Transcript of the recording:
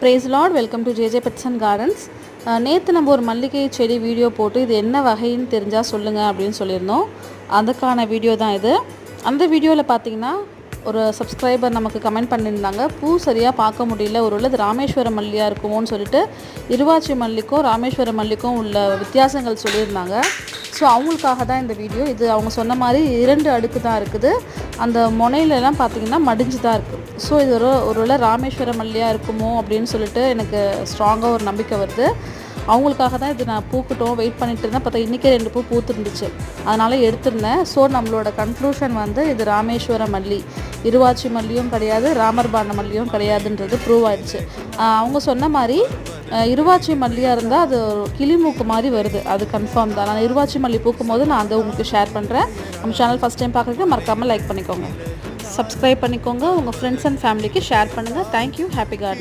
Praise lord welcome to JJ pets and gardens நேற்று நம்ம ஒரு மல்லிகை செடி வீடியோ போட்டு இது என்ன வகைன்னு தெரிஞ்சால் சொல்லுங்கள் அப்படின்னு சொல்லியிருந்தோம். அதுக்கான வீடியோ தான் இது. அந்த வீடியோவில் பார்த்தீங்கன்னா ஒரு சப்ஸ்கிரைபர் நமக்கு கமெண்ட் பண்ணியிருந்தாங்க. பூ சரியாக பார்க்க முடியல. ஒரு உள்ளது ராமேஸ்வர மல்லியாக இருக்குமோன்னு சொல்லிட்டு இருவாச்சி மல்லிக்கும் ராமேஸ்வர மல்லிக்கும் உள்ள வித்தியாசங்கள் சொல்லியிருந்தாங்க. ஸோ அவங்களுக்காக தான் இந்த வீடியோ இது அவங்க சொன்ன மாதிரி இரண்டு அடுக்கு தான் இருக்குது. அந்த முனையிலலாம் பார்த்திங்கன்னா மடிஞ்சு தான் இருக்குது ஸோ இது ஒரு ஒருவேளை ராமேஸ்வர மல்லியாக இருக்குமோ அப்படின்னு சொல்லிட்டு எனக்கு ஸ்ட்ராங்காக ஒரு நம்பிக்கை வருது. அவங்களுக்காக தான் இது நான் பூக்கட்டும் வெயிட் பண்ணிட்டு இருந்தேன். பார்த்தா இன்றைக்கே ரெண்டு பூ பூத்துருந்துச்சு. அதனால் எடுத்திருந்தேன். ஸோ நம்மளோட கன்க்ளூஷன் வந்து இது ராமேஸ்வர மல்லி. இருவாச்சி மல்லியும் கிடையாது ராமர்பான மல்லியும் கிடையாதுன்றது ப்ரூவ் ஆயிடுச்சு. அவங்க சொன்ன மாதிரி இருவாச்சி மல்லியாக இருந்தால் அது ஒரு கிளிமூக்கு மாதிரி வருது. அது கன்ஃபார்ம் தான். நான் இருவாச்சி மல்லி பூக்கும் போது நான் அதை உங்களுக்கு ஷேர் பண்ணுறேன் நம்ம சேனல் ஃபஸ்ட் டைம் பார்க்குறதுக்கு மறக்காமல் லைக் பண்ணிக்கோங்க. சப்ஸ்கிரைப் பண்ணிக்கோங்க. உங்கள் ஃப்ரெண்ட்ஸ் அண்ட் ஃபேமிலிக்கு ஷேர் பண்ணுங்கள் தேங்க்யூ ஹாப்பி கார்டன்